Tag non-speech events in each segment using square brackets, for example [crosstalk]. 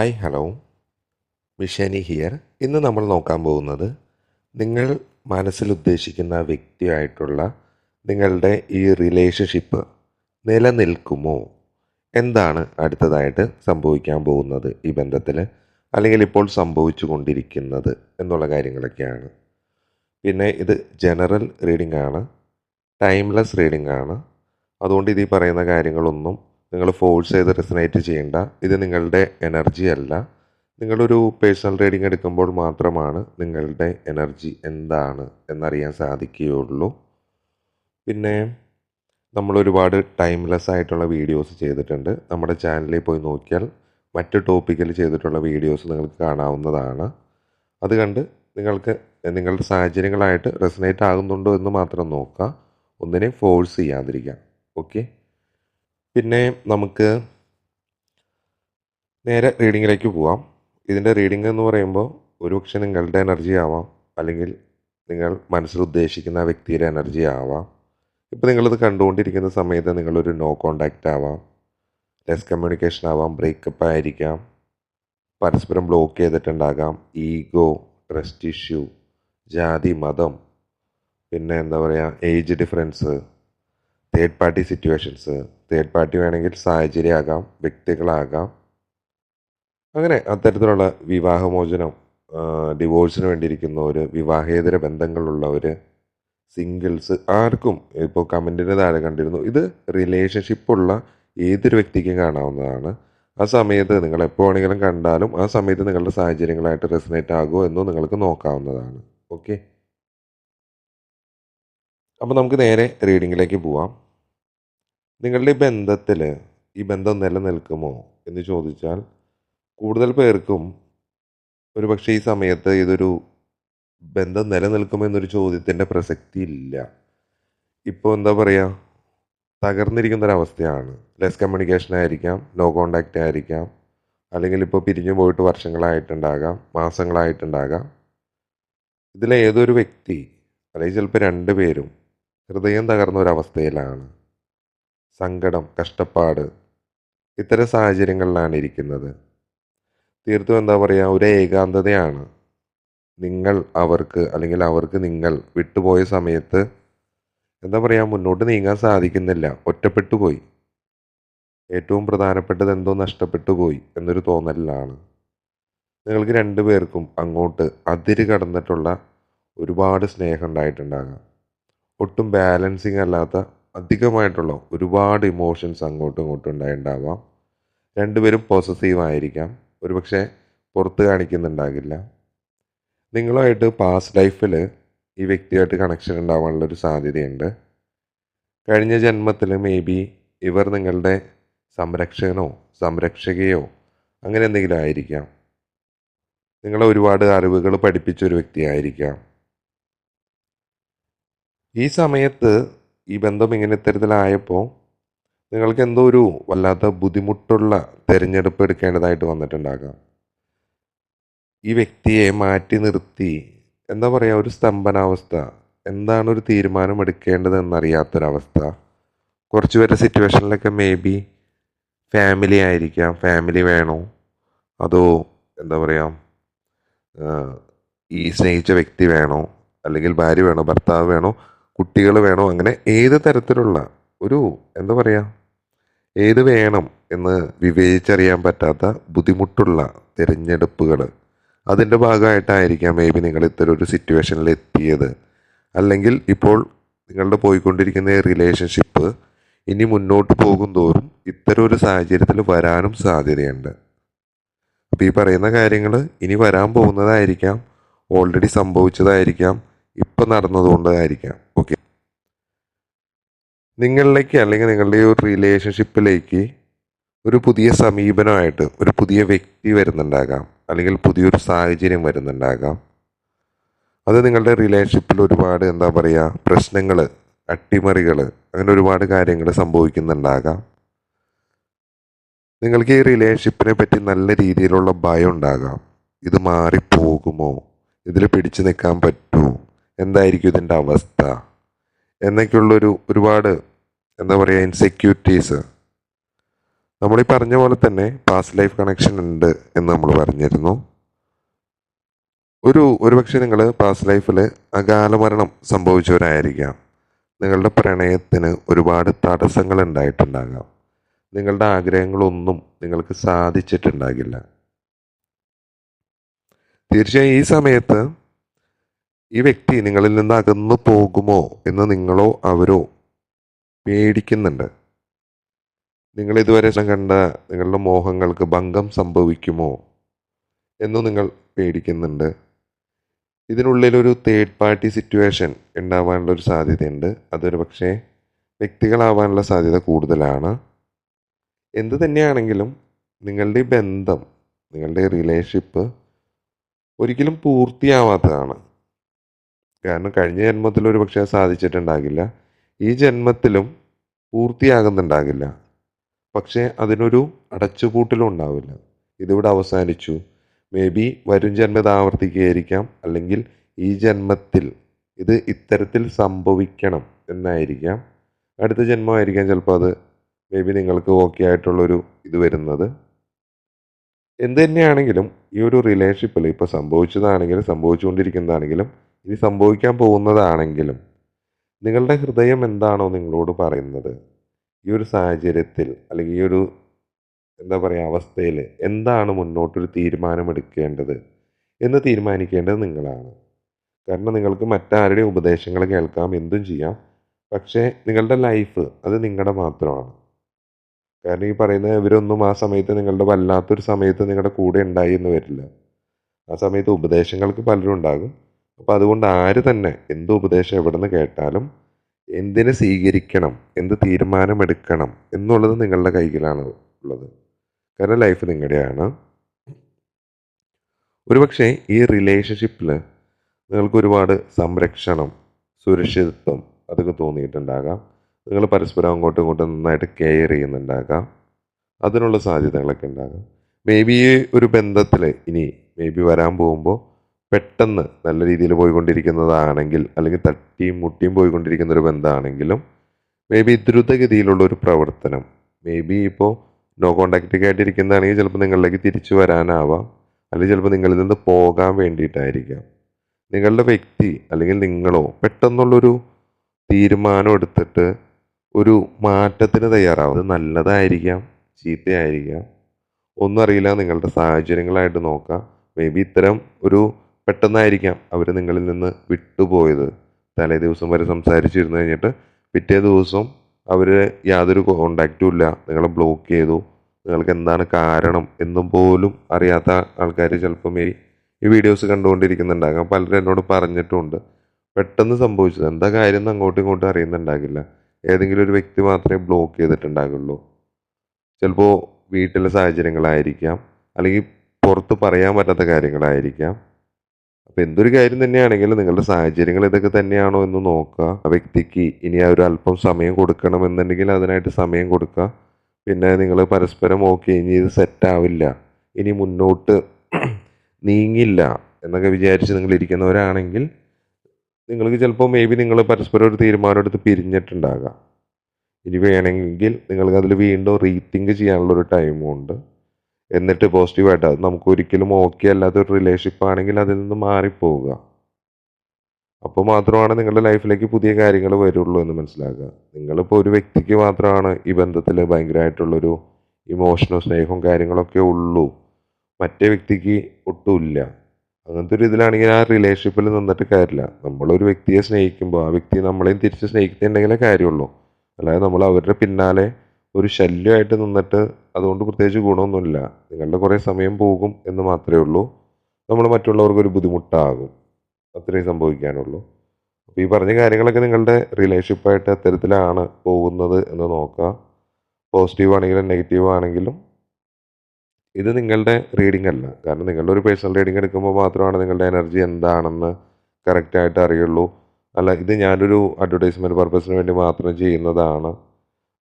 Hi hello മിഷനി here ഇന്ന് നമ്മൾ നോക്കാൻ പോകുന്നത് നിങ്ങൾ മനസ്സിൽ ഉദ്ദേശിക്കുന്ന വ്യക്തിയായിട്ടുള്ള നിങ്ങളുടെ ഈ റിലേഷൻഷിപ്പ് നിലനിൽക്കുമോ? എന്താണ് അടുത്തതായിട്ട് സംഭവിക്കാൻ പോകുന്നത് ഈ ബന്ധത്തിൽ? അല്ലെങ്കിൽ ഇപ്പോൾ സംഭവിച്ചു കൊണ്ടിരിക്കുന്നത് എന്നുള്ള കാര്യങ്ങളൊക്കെയാണ്. പിന്നെ ഇത് ജനറൽ റീഡിംഗ് ആണ്. ടൈംലെസ് റീഡിംഗ് ആണ്. അതുകൊണ്ട് ഇത് ഈ പറയുന്ന കാര്യങ്ങളൊന്നും നിങ്ങൾ ഫോഴ്സ് ചെയ്ത് റെസനേറ്റ് ചെയ്യേണ്ട. ഇത് നിങ്ങളുടെ എനർജി അല്ല. നിങ്ങളൊരു പേഴ്സണൽ റീഡിംഗ് എടുക്കുമ്പോൾ മാത്രമാണ് നിങ്ങളുടെ എനർജി എന്താണ് എന്നറിയാൻ സാധിക്കുകയുള്ളൂ. പിന്നെ നമ്മൾ ഒരുപാട് ടൈംലെസ് ആയിട്ടുള്ള വീഡിയോസ് ചെയ്തിട്ടുണ്ട്. നമ്മുടെ ചാനലിൽ പോയി നോക്കിയാൽ മറ്റ് ടോപ്പിക്കിൽ ചെയ്തിട്ടുള്ള വീഡിയോസ് നിങ്ങൾക്ക് കാണാവുന്നതാണ്. അത് കണ്ട് നിങ്ങൾക്ക് നിങ്ങളുടെ സാഹചര്യങ്ങളായിട്ട് റെസനേറ്റ് ആകുന്നുണ്ടോ എന്ന് മാത്രം നോക്കുക. ഒന്നിനെയും ഫോഴ്സ് ചെയ്യാതിരിക്കുക. ഓക്കെ പിന്നെ നമുക്ക് നേരെ റീഡിങ്ങിലേക്ക് പോവാം. ഇതിന്റെ റീഡിംഗ് എന്ന് പറയുമ്പോൾ ഒരുപക്ഷെ നിങ്ങളുടെ എനർജി ആവാം. അല്ലെങ്കിൽ നിങ്ങൾ മനസ്സിൽ ഉദ്ദേശിക്കുന്ന വ്യക്തിയുടെ എനർജി ആവാം. ഇപ്പോൾ നിങ്ങളിത് കണ്ടുകൊണ്ടിരിക്കുന്ന സമയത്ത് നിങ്ങളൊരു നോ കോണ്ടാക്റ്റ് ആവാം. ലെസ് കമ്മ്യൂണിക്കേഷൻ ആവാം. ബ്രേക്കപ്പ് ആയിരിക്കാം. പരസ്പരം ബ്ലോക്ക് ചെയ്തിട്ടുണ്ടാകാം. ഈഗോ ട്രസ്റ്റ് ഇഷ്യൂ ജാതി മതം പിന്നെ എന്താ പറയുക age difference third party situations third party വേണമെങ്കിൽ സാഹചര്യമാകാം വ്യക്തികളാകാം. അങ്ങനെ അത്തരത്തിലുള്ള വിവാഹമോചനം ഡിവോഴ്സിന് വേണ്ടിയിരിക്കുന്നവർ വിവാഹേതര ബന്ധങ്ങളുള്ളവർ സിംഗിൾസ് ആർക്കും ഇപ്പോൾ കമന്റിന്റെ താഴെ കണ്ടിരുന്നു ഇത് റിലേഷൻഷിപ്പുള്ള ഏതൊരു വ്യക്തിക്കും കാണാവുന്നതാണ്. ആ സമയത്ത് നിങ്ങൾ എപ്പോൾ വേണമെങ്കിലും കണ്ടാലും ആ സമയത്ത് നിങ്ങളുടെ സാഹചര്യങ്ങളായിട്ട് റെസിനേറ്റ് ആകുമോ എന്നോ നിങ്ങൾക്ക് നോക്കാവുന്നതാണ്. ഓക്കെ അപ്പോൾ നമുക്ക് നേരെ റീഡിങ്ങിലേക്ക് പോവാം. നിങ്ങളുടെ ബന്ധത്തിൽ ഈ ബന്ധം നിലനിൽക്കുമോ എന്ന് ചോദിച്ചാൽ കൂടുതൽ പേർക്കും ഒരു പക്ഷേ ഈ സമയത്ത് ഇതൊരു ബന്ധം നിലനിൽക്കുമോ എന്നൊരു ചോദ്യത്തിന്റെ പ്രസക്തി ഇല്ല. ഇപ്പോൾ എന്താ പറയുക തകർന്നിരിക്കുന്ന ഒരവസ്ഥയാണ് ലെസ് കമ്മ്യൂണിക്കേഷൻ ആയിരിക്കാം നോ കോണ്ടാക്റ്റ് ആയിരിക്കാം. അല്ലെങ്കിൽ ഇപ്പോൾ പിരിഞ്ഞു പോയിട്ട് വർഷങ്ങളായിട്ടുണ്ടാകാം മാസങ്ങളായിട്ടുണ്ടാകാം. ഇതിലേതൊരു വ്യക്തി അല്ലെങ്കിൽ ചിലപ്പോൾ രണ്ട് പേരും ഹൃദയം തകർന്ന ഒരവസ്ഥയിലാണ് സങ്കടം കഷ്ടപ്പാട് ഇത്തരം സാഹചര്യങ്ങളിലാണ് ഇരിക്കുന്നത്. തീർത്തും എന്താ പറയുക ഒരു ഏകാന്തതയാണ്. നിങ്ങൾ അവർക്ക് അല്ലെങ്കിൽ അവർക്ക് നിങ്ങൾ വിട്ടുപോയ സമയത്ത് എന്താ പറയുക മുന്നോട്ട് നീങ്ങാൻ സാധിക്കുന്നില്ല. ഒറ്റപ്പെട്ടു പോയി. ഏറ്റവും പ്രധാനപ്പെട്ടത് എന്തോ നഷ്ടപ്പെട്ടു പോയി എന്നൊരു തോന്നലിലാണ്. നിങ്ങൾക്ക് രണ്ടു പേർക്കും അങ്ങോട്ട് അതിര് കടന്നിട്ടുള്ള ഒരുപാട് സ്നേഹം ഉണ്ടായിട്ടുണ്ടാകാം. ഒട്ടും ബാലൻസിങ് അല്ലാത്ത അധികമായിട്ടുള്ള ഒരുപാട് ഇമോഷൻസ് അങ്ങോട്ടും ഇങ്ങോട്ടും ഉണ്ടായിട്ടുണ്ടാവാം രണ്ടുപേരും പോസസീവ് ആയിരിക്കാം. ഒരുപക്ഷെ പുറത്ത് കാണിക്കുന്നുണ്ടാകില്ല. നിങ്ങളുമായിട്ട് പാസ്റ്റ് ലൈഫിൽ ഈ വ്യക്തിയായിട്ട് കണക്ഷൻ ഉണ്ടാവാനുള്ള ഒരു സാധ്യതയുണ്ട്. കഴിഞ്ഞ ജന്മത്തിൽ മേ ബി ഇവർ നിങ്ങളുടെ സംരക്ഷകനോ സംരക്ഷകയോ അങ്ങനെ എന്തെങ്കിലും ആയിരിക്കാം. നിങ്ങളെ ഒരുപാട് അറിവുകൾ പഠിപ്പിച്ച ഒരു വ്യക്തിയായിരിക്കാം. ഈ സമയത്ത് ഈ ബന്ധം ഇങ്ങനെ ഇത്തരത്തിലായപ്പോൾ നിങ്ങൾക്ക് എന്തോ ഒരു വല്ലാത്ത ബുദ്ധിമുട്ടുള്ള തിരഞ്ഞെടുപ്പ് എടുക്കേണ്ടതായിട്ട് വന്നിട്ടുണ്ടാകാം. ഈ വ്യക്തിയെ മാറ്റി നിർത്തി എന്താ പറയുക ഒരു സ്തംഭനാവസ്ഥ. എന്താണ് ഒരു തീരുമാനം എടുക്കേണ്ടത് എന്നറിയാത്തൊരവസ്ഥ കുറച്ച് പേരുടെ സിറ്റുവേഷനിലൊക്കെ മേ ബി ഫാമിലി ആയിരിക്കാം. ഫാമിലി വേണോ? അതോ എന്താ പറയുക ഈ സ്നേഹിച്ച വ്യക്തി വേണോ? അല്ലെങ്കിൽ ഭാര്യ വേണോ? ഭർത്താവ് വേണോ? കുട്ടികൾ വേണോ? അങ്ങനെ ഏത് തരത്തിലുള്ള ഒരു എന്താ പറയുക ഏത് വേണം എന്ന് വിവേചിച്ചറിയാൻ പറ്റാത്ത ബുദ്ധിമുട്ടുള്ള തിരഞ്ഞെടുപ്പുകൾ അതിന്റെ ഭാഗമായിട്ടായിരിക്കാം മേ ബി നിങ്ങൾ ഇത്തരം ഒരു സിറ്റുവേഷനിൽ എത്തിയത്. അല്ലെങ്കിൽ ഇപ്പോൾ നിങ്ങളുടെ പോയിക്കൊണ്ടിരിക്കുന്ന റിലേഷൻഷിപ്പ് ഇനി മുന്നോട്ട് പോകും തോറും ഇത്തരം ഒരു സാഹചര്യത്തിൽ വരാനും സാധ്യതയുണ്ട്. അപ്പോൾ ഈ പറയുന്ന കാര്യങ്ങൾ ഇനി വരാൻ പോകുന്നതായിരിക്കാം ഓൾറെഡി സംഭവിച്ചതായിരിക്കാം ഇപ്പം നടന്നതുകൊണ്ടായിരിക്കാം ഓക്കെ നിങ്ങളിലേക്ക് അല്ലെങ്കിൽ നിങ്ങളുടെ ഒരു റിലേഷൻഷിപ്പിലേക്ക് ഒരു പുതിയ സമീപനമായിട്ട് ഒരു പുതിയ വ്യക്തി വരുന്നുണ്ടാകാം. അല്ലെങ്കിൽ പുതിയൊരു സാഹചര്യം വരുന്നുണ്ടാകാം. അത് നിങ്ങളുടെ റിലേഷൻഷിപ്പിൽ ഒരുപാട് എന്താ പറയുക പ്രശ്നങ്ങൾ അട്ടിമറികൾ അങ്ങനെ ഒരുപാട് കാര്യങ്ങൾ സംഭവിക്കുന്നുണ്ടാകാം. നിങ്ങൾക്ക് ഈ റിലേഷൻഷിപ്പിനെ പറ്റി നല്ല രീതിയിലുള്ള ഭയം ഉണ്ടാകാം. ഇത് മാറിപ്പോകുമോ? ഇതിൽ പിടിച്ചു നിൽക്കാൻ പറ്റുമോ? എന്തായിരിക്കും ഇതിന്റെ അവസ്ഥ? എന്നൊക്കെയുള്ളൊരു ഒരുപാട് എന്താ പറയുക ഇൻസെക്യൂരിറ്റീസ് നമ്മൾ ഈ പറഞ്ഞ പോലെ തന്നെ പാസ്റ്റ് ലൈഫ് കണക്ഷൻ ഉണ്ട് എന്ന് നമ്മൾ പറഞ്ഞിരുന്നു. ഒരു ഒരുപക്ഷെ നിങ്ങൾ പാസ്റ്റ് ലൈഫിൽ അകാല മരണം സംഭവിച്ചവരായിരിക്കാം. നിങ്ങളുടെ പ്രണയത്തിന് ഒരുപാട് തടസ്സങ്ങൾ ഉണ്ടായിട്ടുണ്ടാകാം. നിങ്ങളുടെ ആഗ്രഹങ്ങളൊന്നും നിങ്ങൾക്ക് സാധിച്ചിട്ടുണ്ടാകില്ല. തീർച്ചയായും ഈ സമയത്ത് ഈ വ്യക്തി നിങ്ങളിൽ നിന്ന് അകന്നു പോകുമോ എന്ന് നിങ്ങളോ അവരോ പേടിക്കുന്നുണ്ട്. നിങ്ങൾ ഇതുവരെ കണ്ട നിങ്ങളുടെ മോഹങ്ങൾക്ക് ഭംഗം സംഭവിക്കുമോ എന്ന് നിങ്ങൾ പേടിക്കുന്നുണ്ട്. ഇതിനുള്ളിൽ ഒരു തേർഡ് പാർട്ടി സിറ്റുവേഷൻ ഉണ്ടാവാനുള്ള ഒരു സാധ്യതയുണ്ട്. അതൊരു പക്ഷേ വ്യക്തികളാവാനുള്ള സാധ്യത കൂടുതലാണ്. എന്ത് തന്നെയാണെങ്കിലും നിങ്ങളുടെ ബന്ധം നിങ്ങളുടെ റിലേഷൻഷിപ്പ് ഒരിക്കലും പൂർത്തിയാവാത്തതാണ്. കാരണം കഴിഞ്ഞ ജന്മത്തിൽ ഒരു പക്ഷേ സാധിച്ചിട്ടുണ്ടാകില്ല. ഈ ജന്മത്തിലും പൂർത്തിയാകുന്നുണ്ടാകില്ല. പക്ഷേ അതിനൊരു അടച്ചുപൂട്ടലും ഉണ്ടാവില്ല. ഇതിവിടെ അവസാനിച്ചു. മേ ബി വരും ജന്മം ഇത് ആവർത്തിക്കുകയായിരിക്കാം. അല്ലെങ്കിൽ ഈ ജന്മത്തിൽ ഇത് ഇത്തരത്തിൽ സംഭവിക്കണം എന്നായിരിക്കാം. അടുത്ത ജന്മമായിരിക്കാം ചിലപ്പോൾ അത്. മേ ബി നിങ്ങൾക്ക് ഓക്കെ ആയിട്ടുള്ളൊരു ഇത് വരുന്നത്. എന്ത് തന്നെയാണെങ്കിലും ഈ ഒരു റിലേഷൻഷിപ്പിൽ ഇപ്പോൾ സംഭവിച്ചതാണെങ്കിലും സംഭവിച്ചുകൊണ്ടിരിക്കുന്നതാണെങ്കിലും ഇനി സംഭവിക്കാൻ പോകുന്നതാണെങ്കിലും നിങ്ങളുടെ ഹൃദയം എന്താണോ നിങ്ങളോട് പറയുന്നത്? ഈ ഒരു സാഹചര്യത്തിൽ അല്ലെങ്കിൽ ഈ ഒരു എന്താ പറയുക അവസ്ഥയിൽ എന്താണ് മുന്നോട്ടൊരു തീരുമാനമെടുക്കേണ്ടത് എന്ന് തീരുമാനിക്കേണ്ടത് നിങ്ങളാണ്. കാരണം നിങ്ങൾക്ക് മറ്റാരുടെ ഉപദേശങ്ങൾ കേൾക്കാം എന്തും ചെയ്യാം. പക്ഷേ നിങ്ങളുടെ ലൈഫ് അത് നിങ്ങളുടെ മാത്രമാണ്. കാരണം ഈ പറയുന്ന ഇവരൊന്നും ആ സമയത്ത് നിങ്ങളുടെ വല്ലാത്തൊരു സമയത്ത് നിങ്ങളുടെ കൂടെ ഉണ്ടായി എന്ന് വരില്ല. ആ സമയത്ത് ഉപദേശങ്ങൾക്ക് പലരും ഉണ്ടാകും. അപ്പോൾ അതുകൊണ്ട് ആര് തന്നെ എന്ത് ഉപദേശം എവിടെ നിന്ന് കേട്ടാലും എന്തിനെ സ്വീകരിക്കണം എന്ത് തീരുമാനമെടുക്കണം എന്നുള്ളത് നിങ്ങളുടെ കൈകളാണ് ഉള്ളത്. കാരണം ലൈഫ് നിങ്ങളുടെയാണ്. ഒരുപക്ഷെ ഈ റിലേഷൻഷിപ്പിൽ നിങ്ങൾക്ക് ഒരുപാട് സംരക്ഷണം സുരക്ഷിതത്വം അതൊക്കെ തോന്നിയിട്ടുണ്ടാകാം. നിങ്ങൾ പരസ്പരം അങ്ങോട്ടും ഇങ്ങോട്ടും നന്നായിട്ട് കെയർ ചെയ്യുന്നുണ്ടാകാം. അതിനുള്ള സാധ്യതകളൊക്കെ ഉണ്ടാകാം. മേ ബി ഒരു ബന്ധത്തിൽ ഇനി മേ ബി വരാൻ പോകുമ്പോൾ പെട്ടെന്ന് നല്ല രീതിയിൽ പോയിക്കൊണ്ടിരിക്കുന്നതാണെങ്കിൽ അല്ലെങ്കിൽ തട്ടിയും മുട്ടിയും പോയിക്കൊണ്ടിരിക്കുന്ന ഒരു ബന്ധമാണെങ്കിലും മേ ബി ദ്രുതഗതിയിലുള്ള ഒരു പ്രവർത്തനം. മേ ബി ഇപ്പോൾ നോ കോണ്ടാക്റ്റൊക്കെ ആയിട്ടിരിക്കുന്നതാണെങ്കിൽ ചിലപ്പോൾ നിങ്ങളിലേക്ക് തിരിച്ചു വരാനാവാം. അല്ലെങ്കിൽ ചിലപ്പോൾ നിങ്ങളിൽ നിന്ന് പോകാൻ വേണ്ടിയിട്ടായിരിക്കാം. നിങ്ങളുടെ വ്യക്തി അല്ലെങ്കിൽ നിങ്ങളോ പെട്ടെന്നുള്ളൊരു തീരുമാനം എടുത്തിട്ട് ഒരു മാറ്റത്തിന് തയ്യാറാവുന്നത് നല്ലതായിരിക്കാം ചീത്തയായിരിക്കാം. ഒന്നും അറിയില്ല നിങ്ങളുടെ സാഹചര്യങ്ങളായിട്ട് നോക്കാം. മേ ബി ഇത്തരം ഒരു പെട്ടെന്നായിരിക്കാം അവർ നിങ്ങളിൽ നിന്ന് വിട്ടുപോയത്. തലേ ദിവസം വരെ സംസാരിച്ചിരുന്നു കഴിഞ്ഞിട്ട് പിറ്റേ ദിവസം അവർ യാതൊരു കോണ്ടാക്റ്റും ഇല്ല. നിങ്ങളെ ബ്ലോക്ക് ചെയ്തു. നിങ്ങൾക്ക് എന്താണ് കാരണം എന്നും പോലും അറിയാത്ത ആൾക്കാർ ചിലപ്പം ഈ ഈ വീഡിയോസ് കണ്ടുകൊണ്ടിരിക്കുന്നുണ്ടാകാം പലരും എന്നോട് പറഞ്ഞിട്ടുമുണ്ട് പെട്ടെന്ന് സംഭവിച്ചത്. എന്താ കാര്യം എന്ന് അങ്ങോട്ടും ഇങ്ങോട്ടും അറിയുന്നുണ്ടാകില്ല. ഏതെങ്കിലും ഒരു വ്യക്തി മാത്രമേ ബ്ലോക്ക് ചെയ്തിട്ടുണ്ടാകുള്ളൂ. ചിലപ്പോൾ വീട്ടിലെ സാഹചര്യങ്ങളായിരിക്കാം. അല്ലെങ്കിൽ പുറത്ത് പറയാൻ പറ്റാത്ത കാര്യങ്ങളായിരിക്കാം. അപ്പോൾ എന്തൊരു കാര്യം തന്നെയാണെങ്കിലും നിങ്ങളുടെ സാഹചര്യങ്ങൾ ഇതൊക്കെ തന്നെയാണോ എന്ന് നോക്കുക. വ്യക്തിക്ക് ഇനി ആ ഒരു അല്പം സമയം കൊടുക്കണമെന്നുണ്ടെങ്കിൽ അതിനായിട്ട് സമയം കൊടുക്കുക. പിന്നെ നിങ്ങൾ പരസ്പരം ഓക്കെ ഇനി ഇത് സെറ്റാവില്ല ഇനി മുന്നോട്ട് [clears throat] നീങ്ങില്ല എന്നൊക്കെ വിചാരിച്ച് നിങ്ങൾ ഇരിക്കുന്നവരാണെങ്കിൽ നിങ്ങൾക്ക് ചിലപ്പോൾ മേ ബി നിങ്ങൾ പരസ്പരം ഒരു തീരുമാനം എടുത്ത് പിരിഞ്ഞിട്ടുണ്ടാകാം. ഇനി വേണമെങ്കിൽ നിങ്ങൾക്ക് അതിൽ വീണ്ടും റീതിങ്ക് ചെയ്യാനുള്ള ഒരു ടൈമും ഉണ്ട്. എന്നിട്ട് പോസിറ്റീവായിട്ട് അത് നമുക്ക് ഒരിക്കലും ഓക്കെ അല്ലാത്ത ഒരു റിലേഷൻഷിപ്പ് ആണെങ്കിൽ അതിൽ നിന്ന് മാറിപ്പോവുക. അപ്പോൾ മാത്രമാണ് നിങ്ങളുടെ ലൈഫിലേക്ക് പുതിയ കാര്യങ്ങൾ വരുള്ളൂ എന്ന് മനസ്സിലാക്കുക. നിങ്ങളിപ്പോൾ ഒരു വ്യക്തിക്ക് മാത്രമാണ് ഈ ബന്ധത്തിൽ ഭയങ്കരമായിട്ടുള്ളൊരു ഇമോഷനോ സ്നേഹവും കാര്യങ്ങളൊക്കെ ഉള്ളൂ. മറ്റേ വ്യക്തിക്ക് ഒട്ടുമില്ല അങ്ങനത്തെ ഒരു ഇതിലാണെങ്കിൽ ആ റിലേഷൻഷിപ്പിൽ നിന്നിട്ട് കാര്യമില്ല. നമ്മളൊരു വ്യക്തിയെ സ്നേഹിക്കുമ്പോൾ ആ വ്യക്തി നമ്മളെയും തിരിച്ച് സ്നേഹിക്കുന്നുണ്ടെങ്കിലേ കാര്യമുള്ളൂ. അല്ലാതെ നമ്മൾ അവരുടെ പിന്നാലെ ഒരു ശല്യമായിട്ട് നിന്നിട്ട് അതുകൊണ്ട് പ്രത്യേകിച്ച് ഗുണമൊന്നുമില്ല. നിങ്ങളുടെ കുറേ സമയം പോകും എന്ന് മാത്രമേ ഉള്ളൂ. നമ്മൾ മറ്റുള്ളവർക്ക് ഒരു ബുദ്ധിമുട്ടാകും. അത്രയും സംഭവിക്കാനുള്ളൂ. അപ്പോൾ ഈ പറഞ്ഞ കാര്യങ്ങളൊക്കെ നിങ്ങളുടെ റിലേഷൻഷിപ്പായിട്ട് അത്തരത്തിലാണ് പോകുന്നത് എന്ന് നോക്കുക. പോസിറ്റീവ് ആണെങ്കിലും നെഗറ്റീവ് ആണെങ്കിലും ഇത് നിങ്ങളുടെ റീഡിംഗ് അല്ല. കാരണം നിങ്ങളുടെ ഒരു പേഴ്സണൽ റീഡിംഗ് എടുക്കുമ്പോൾ മാത്രമാണ് നിങ്ങളുടെ എനർജി എന്താണെന്ന് കറക്റ്റായിട്ട് അറിയുള്ളൂ. അല്ല ഇത് ഞാനൊരു അഡ്വർടൈസ്മെന്റ് പർപ്പസിന് വേണ്ടി മാത്രം ചെയ്യുന്നതാണ്.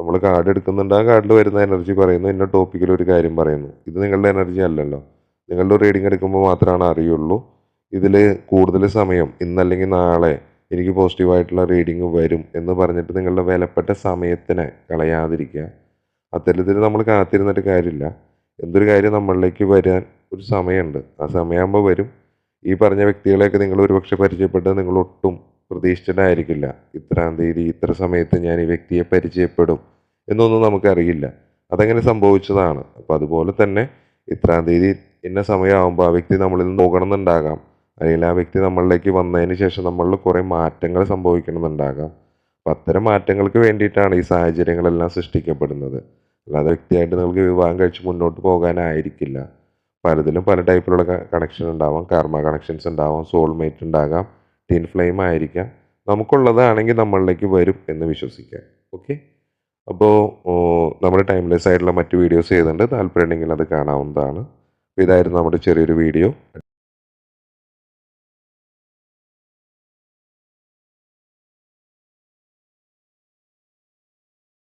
നമ്മൾ കാർഡ് എടുക്കുന്നുണ്ട്. ആ കാർഡിൽ വരുന്ന എനർജി പറയുന്നു. ഇന്ന ടോപ്പിക്കിൽ ഒരു കാര്യം പറയുന്നു. ഇത് നിങ്ങളുടെ എനർജി അല്ലല്ലോ. നിങ്ങളുടെ റീഡിംഗ് എടുക്കുമ്പോൾ മാത്രമാണ് അറിയുള്ളൂ. ഇതിൽ കൂടുതൽ സമയം ഇന്നല്ലെങ്കിൽ നാളെ എനിക്ക് പോസിറ്റീവായിട്ടുള്ള റീഡിംഗ് വരും എന്ന് പറഞ്ഞിട്ട് നിങ്ങളുടെ വിലപ്പെട്ട സമയത്തിനെ കളയാതിരിക്കുക. അത്തരത്തിൽ നമ്മൾ കാത്തിരുന്നിട്ട് കാര്യമില്ല. എന്തൊരു കാര്യം നമ്മളിലേക്ക് വരാൻ ഒരു സമയമുണ്ട്. ആ സമയമാകുമ്പോൾ വരും. ഈ പറഞ്ഞ വ്യക്തികളെയൊക്കെ നിങ്ങൾ ഒരുപക്ഷെ പരിചയപ്പെട്ട് നിങ്ങൾ ഒട്ടും പ്രതീക്ഷിച്ചിട്ടായിരിക്കില്ല. ഇത്രാം തീയതി ഇത്ര സമയത്ത് ഞാൻ ഈ വ്യക്തിയെ പരിചയപ്പെടും എന്നൊന്നും നമുക്കറിയില്ല. അതങ്ങനെ സംഭവിച്ചതാണ്? അപ്പോൾ അതുപോലെ തന്നെ ഇത്രാം തീയതി ഇന്ന സമയമാകുമ്പോൾ ആ വ്യക്തി നമ്മളിൽ നിന്ന് പോകണമെന്നുണ്ടാകാം അല്ലെങ്കിൽ ആ വ്യക്തി നമ്മളിലേക്ക് വന്നതിന് ശേഷം നമ്മളിൽ കുറേ മാറ്റങ്ങൾ സംഭവിക്കണമെന്നുണ്ടാകാം. അപ്പം അത്തരം മാറ്റങ്ങൾക്ക് വേണ്ടിയിട്ടാണ് ഈ സാഹചര്യങ്ങളെല്ലാം സൃഷ്ടിക്കപ്പെടുന്നത്. അല്ലാതെ വ്യക്തിയായിട്ട് നിങ്ങൾക്ക് വിവാഹം കഴിച്ച് മുന്നോട്ട് പോകാനായിരിക്കില്ല. പലതിലും പല ടൈപ്പിലുള്ള കണക്ഷൻ ഉണ്ടാവാം. കർമ്മ കണക്ഷൻസ് ഉണ്ടാവാം. സോൾമേറ്റ് ഉണ്ടാകാം. ടീൻ ഫ്ലെയിം ആയിരിക്കാം. നമുക്കുള്ളതാണെങ്കിൽ നമ്മളിലേക്ക് വരും എന്ന് വിശ്വസിക്കാം. ഓക്കെ അപ്പോൾ നമ്മുടെ ടൈംലെസ് ആയിട്ടുള്ള മറ്റു വീഡിയോസ് ചെയ്തിട്ടുണ്ട് താല്പര്യമുണ്ടെങ്കിൽ അത് കാണാവുന്നതാണ്. ഇതായിരുന്നു നമ്മുടെ ചെറിയൊരു വീഡിയോ